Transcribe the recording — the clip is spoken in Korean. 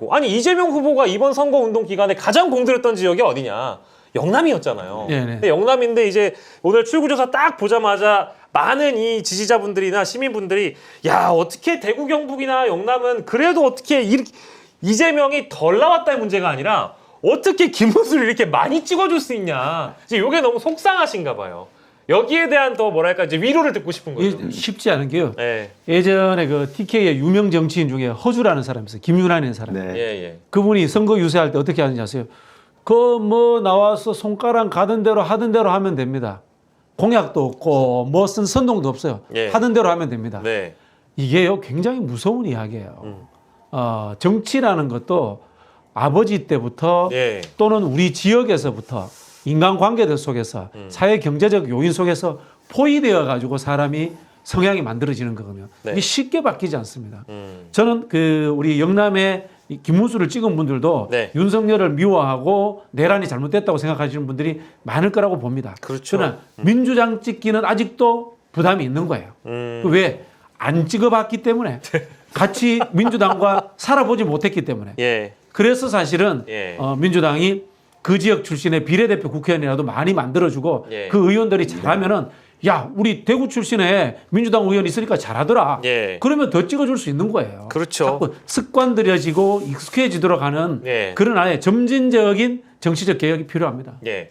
공들였고 아니 이재명 후보가 이번 선거 운동 기간에 가장 공들였던 지역이 어디냐? 영남이었잖아요. 네, 네. 근데 영남인데 이제 오늘 출구조사 딱 보자마자 많은 이 지지자분들이나 시민분들이 야 어떻게 대구 경북이나 영남은 그래도 어떻게 이, 이재명이 덜 나왔다의 문제가 아니라 어떻게 김문수를 이렇게 많이 찍어줄 수 있냐 이제 이게 너무 속상하신가 봐요. 여기에 대한 더 뭐랄까 이제 위로를 듣고 싶은 거죠. 이게 쉽지 않은 게요. 네, 예전에 그 TK의 유명 정치인 중에 허주라는 사람이 있어요. 김윤환이라는 사람. 네. 예, 예. 그분이 선거 유세할 때 어떻게 하는지 아세요? 그 뭐 나와서 손가락 가던 대로 하던 대로 하면 됩니다. 공약도 없고 뭐 쓴 선동도 없어요. 예. 하던 대로 하면 됩니다. 네, 이게요 굉장히 무서운 이야기예요. 음. 어, 정치라는 것도 아버지 때부터 예. 또는 우리 지역에서부터 인간관계들 속에서 음. 사회 경제적 요인 속에서 포위되어 가지고 사람이 성향이 만들어지는 거거든요. 네. 이게 쉽게 바뀌지 않습니다. 음. 저는 그 우리 영남의 이 김문수를 찍은 분들도 네. 윤석열을 미워하고 내란이 잘못됐다고 생각하시는 분들이 많을 거라고 봅니다. 그렇죠. 그러나 민주당 찍기는 아직도 부담이 있는 거예요. 음. 왜? 안 찍어봤기 때문에 같이 민주당과 살아보지 못했기 때문에 예. 그래서 사실은 예. 어, 민주당이 그 지역 출신의 비례대표 국회의원이라도 많이 만들어주고 예. 그 의원들이 잘하면은 야 우리 대구 출신의 민주당 의원 있으니까 잘하더라. 예. 그러면 더 찍어줄 수 있는 거예요. 그렇죠. 자꾸 습관 들여지고 익숙해지도록 하는 예. 그런 아예 점진적인 정치적 개혁이 필요합니다. 예.